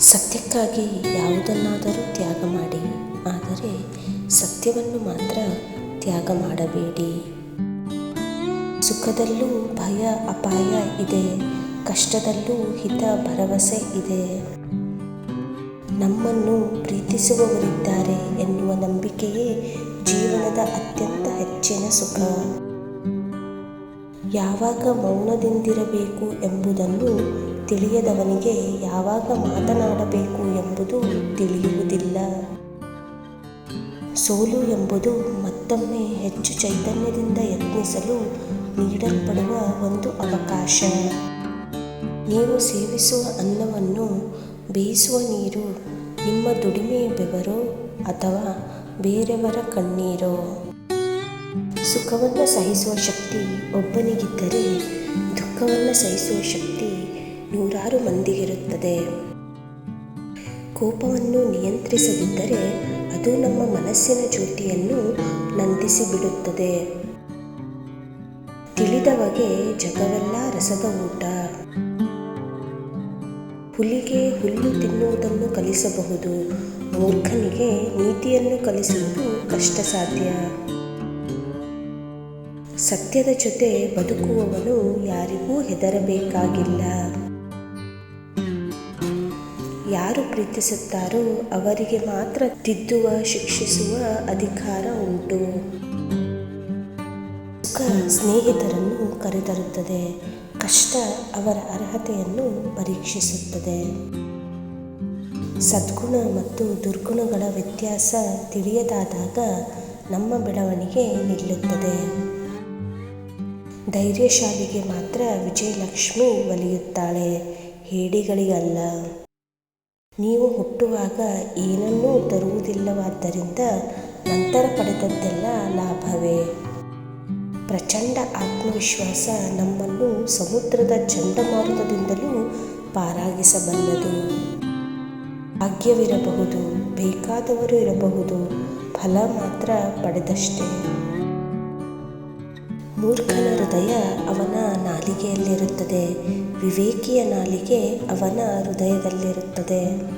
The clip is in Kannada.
ಸತ್ಯಕ್ಕಾಗಿ ಯಾವುದನ್ನಾದರೂ ತ್ಯಾಗ ಮಾಡಿ, ಆದರೆ ಸತ್ಯವನ್ನು ಮಾತ್ರ ತ್ಯಾಗ ಮಾಡಬೇಡಿ. ಸುಖದಲ್ಲೂ ಭಯ, ಅಪಾಯ ಇದೆ, ಕಷ್ಟದಲ್ಲೂ ಹಿತ, ಭರವಸೆ ಇದೆ. ನಮ್ಮನ್ನು ಪ್ರೀತಿಸುವವರಿದ್ದಾರೆ ಎನ್ನುವ ನಂಬಿಕೆಯೇ ಜೀವನದ ಅತ್ಯಂತ ಹೆಚ್ಚಿನ ಸುಖ. ಯಾವಾಗ ಮೌನದಿಂದಿರಬೇಕು ಎಂಬುದನ್ನು ತಿಳಿಯದವನಿಗೆ ಯಾವಾಗ ಮಾತನಾಡಬೇಕು ಎಂಬುದು ತಿಳಿಯುವುದಿಲ್ಲ. ಸೋಲು ಎಂಬುದು ಮತ್ತೊಮ್ಮೆ ಹೆಚ್ಚು ಚೈತನ್ಯದಿಂದ ಯತ್ನಿಸಲು ನೀಡಲ್ಪಡುವ ಒಂದು ಅವಕಾಶ. ನೀವು ಸೇವಿಸುವ ಅನ್ನವನ್ನು ಬೇಯಿಸುವ ನೀರು ನಿಮ್ಮ ದುಡಿಮೆ ಬೆವರೋ ಅಥವಾ ಬೇರೆಯವರ ಕಣ್ಣೀರೋ? ಸುಖವನ್ನು ಸಹಿಸುವ ಶಕ್ತಿ ಒಬ್ಬನಿಗಿದ್ದರೆ ದುಃಖವನ್ನು ಸಹಿಸುವ ಶಕ್ತಿ ನೂರಾರು ಮಂದಿಗಿರುತ್ತದೆ. ಕೋಪವನ್ನು ನಿಯಂತ್ರಿಸದಿದ್ದರೆ ಅದು ನಮ್ಮ ಮನಸ್ಸಿನ ಜ್ಯೋತಿಯನ್ನು ನಂದಿಸಿಬಿಡುತ್ತದೆ. ತಿಳಿದವಗೆ ಜಗವೆಲ್ಲ ರಸದ ಊಟ. ಹುಲಿಗೆ ಹುಲ್ಲು ತಿನ್ನುವುದನ್ನು ಕಲಿಸಬಹುದು. ಮೂರ್ಖನಿಗೆ ನೀತಿಯನ್ನು ಕಲಿಸುವುದು ಕಷ್ಟ ಸಾಧ್ಯ ಸತ್ಯದ ಜೊತೆ ಬದುಕುವವನು ಯಾರಿಗೂ ಹೆದರಬೇಕಾಗಿಲ್ಲ. ಯಾರು ಪ್ರೀತಿಸುತ್ತಾರೋ ಅವರಿಗೆ ಮಾತ್ರ ತಿದ್ದುವ, ಶಿಕ್ಷಿಸುವ ಅಧಿಕಾರ ಉಂಟು. ಸುಖ ಸ್ನೇಹಿತರನ್ನು ಕರೆತರುತ್ತದೆ. ಕಷ್ಟ ಅವರ ಅರ್ಹತೆಯನ್ನು ಪರೀಕ್ಷಿಸುತ್ತದೆ. ಸದ್ಗುಣ ಮತ್ತು ದುರ್ಗುಣಗಳ ವ್ಯತ್ಯಾಸ ತಿಳಿಯದಾದಾಗ ನಮ್ಮ ಬೆಳವಣಿಗೆ ನಿಲ್ಲುತ್ತದೆ. ಧೈರ್ಯಶಾಲಿಗೆ ಮಾತ್ರ ವಿಜಯಲಕ್ಷ್ಮಿ ಒಲಿಯುತ್ತಾಳೆ. ಹೇಡಿಗಳಿಗಲ್ಲ. ನೀವು ಹುಟ್ಟುವಾಗ ಏನನ್ನೂ ತರುವುದಿಲ್ಲವಾದ್ದರಿಂದ ನಂತರ ಪಡೆದದ್ದೆಲ್ಲ ಲಾಭವೇ? ಪ್ರಚಂಡ ಆತ್ಮವಿಶ್ವಾಸ ನಮ್ಮನ್ನು ಸಮುದ್ರದ ಚಂಡಮಾರುತದಿಂದಲೂ ಪಾರಾಗಿಸಬಲ್ಲದು. ಭಾಗ್ಯವಿರಬಹುದು, ಬೇಕಾದವರು ಇರಬಹುದು, ಫಲ ಮಾತ್ರ ಪಡೆದಷ್ಟೇ. ಮೂರ್ಖನ ಹೃದಯ ಅವನ ನಾಲಿಗೆಯಲ್ಲಿರುತ್ತದೆ. ವಿವೇಕಿಯ ನಾಲಿಗೆ ಅವನ ಹೃದಯದಲ್ಲಿರುತ್ತದೆ.